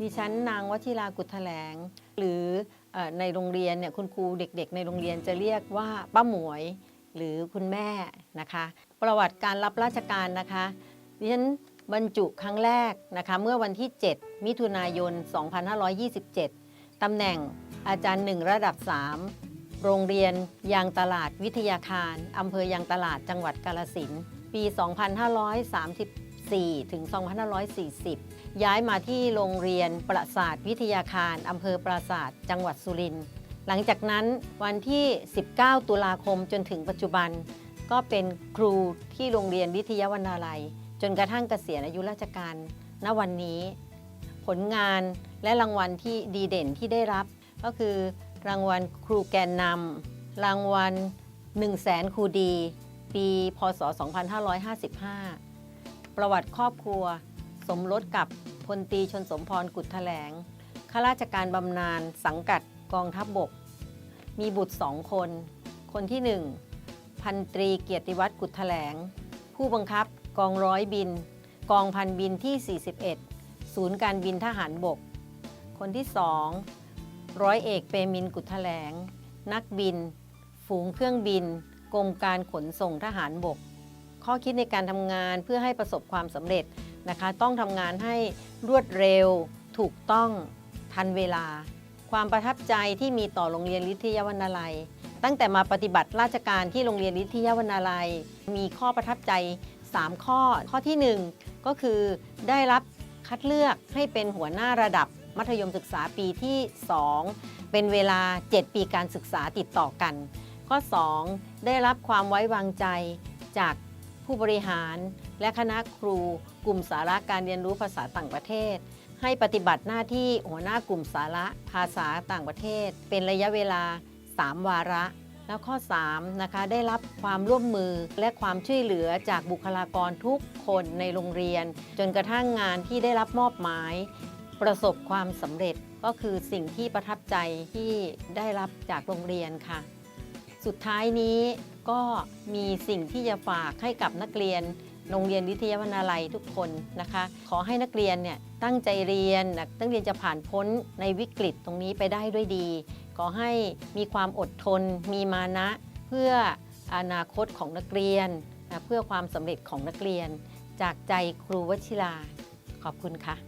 ดิฉันนางวชิรากุฎแถลง หรือในโรงเรียนเนี่ยคุณครูเด็ก ๆ ในโรงเรียนจะเรียกว่าป้าหมวยหรือคุณแม่นะคะ ประวัติการรับราชการนะคะดิฉันบรรจุครั้งแรกนะคะเมื่อวันที่ 7 มิถุนายน 2527 ตำแหน่งอาจารย์หนึ่งระดับ 3 โรงเรียนยางตลาดวิทยาคาร อำเภอยางตลาดจังหวัดกาลสินปี 2534 ถึง 2540 ย้ายมาที่โรงเรียนประสาทวิทยาคารอำเภอปราสาทจังหวัดสุรินทร์หลังจากนั้นวันที่ 19 ตุลาคมจนถึงปัจจุบัน ก็เป็นครูที่โรงเรียนวิทยาวนาลัย จนกระทั่งเกษียณอายุราชการ ณวันนี้ ผลงานและรางวัลที่ดีเด่นที่ได้รับ ก็คือ รางวัลครูแกนนำรางวัล 1 0 0 0 0แสนครูดี ปี พศ 2555 ประวัติครอบครัว สมรสกับพลตรีชนสมพรกุฎแถลงข้าราชการบำนาญสังกัดกองทัพบบก มีบุตรสองคน คนที่หนึ่งพันตรีเกียรติวัตรกุฎแถลง ผู้บังคับกองร้อยบิน กองพันบินที่ 41 ศูนย์การบินทหารบก คนที่สองร้อยเอกเปรมินกุฎแถลง นักบิน ฝูงเครื่องบิน กรมการขนส่งทหารบก ข้อคิดในการทำงานเพื่อให้ประสบความสำเร็จ นะคะ ต้องทำงานให้รวดเร็ว ถูกต้องทันเวลา ความประทับใจที่มีต่อโรงเรียนลิทยาวนาลัย ตั้งแต่มาปฏิบัติราชการที่โรงเรียนลิทยาวนาลัย มีข้อประทับใจ 3 ข้อ ข้อทีหนึ่1 ก็คือได้รับคัดเลือกให้เป็นหัวหน้าระดับมัธยมศึกษาปีที่ 2 เป็นเวลา 7 ปีการศึกษาติดต่อกัน ข้อ 2 ได้รับความไว้วางใจจาก ผู้บริหาร และคณะครู กลุ่มสาระการเรียนรู้ภาษาต่างประเทศ ให้ปฏิบัติหน้าที่หัวหน้ากลุ่มสาระภาษาต่างประเทศ เป็นระยะเวลา 3 วาระ แล้วข้อ3นะคะได้รับความร่วมมือและความช่วยเหลือจากบุคลากรทุกคนในโรงเรียน จนกระทั่งงานที่ได้รับมอบหมาย ประสบความสำเร็จก็คือสิ่งที่ประทับใจที่ได้รับจากโรงเรียนค่ะ สุดท้ายนี้ก็มีสิ่งที่จะฝากให้กับนักเรียนโรงเรียนวิทยาวนาลัยทุกคนนะคะ ขอให้นักเรียนเนี่ยตั้งใจเรียนนักเรียนจะผ่านพ้นในวิกฤตตรงนี้ไปได้ด้วยดี ขอให้มีความอดทน มีมานะเพื่ออนาคตของนักเรียน เพื่อความสำเร็จของนักเรียน จากใจครูวชิรา ขอบคุณค่ะ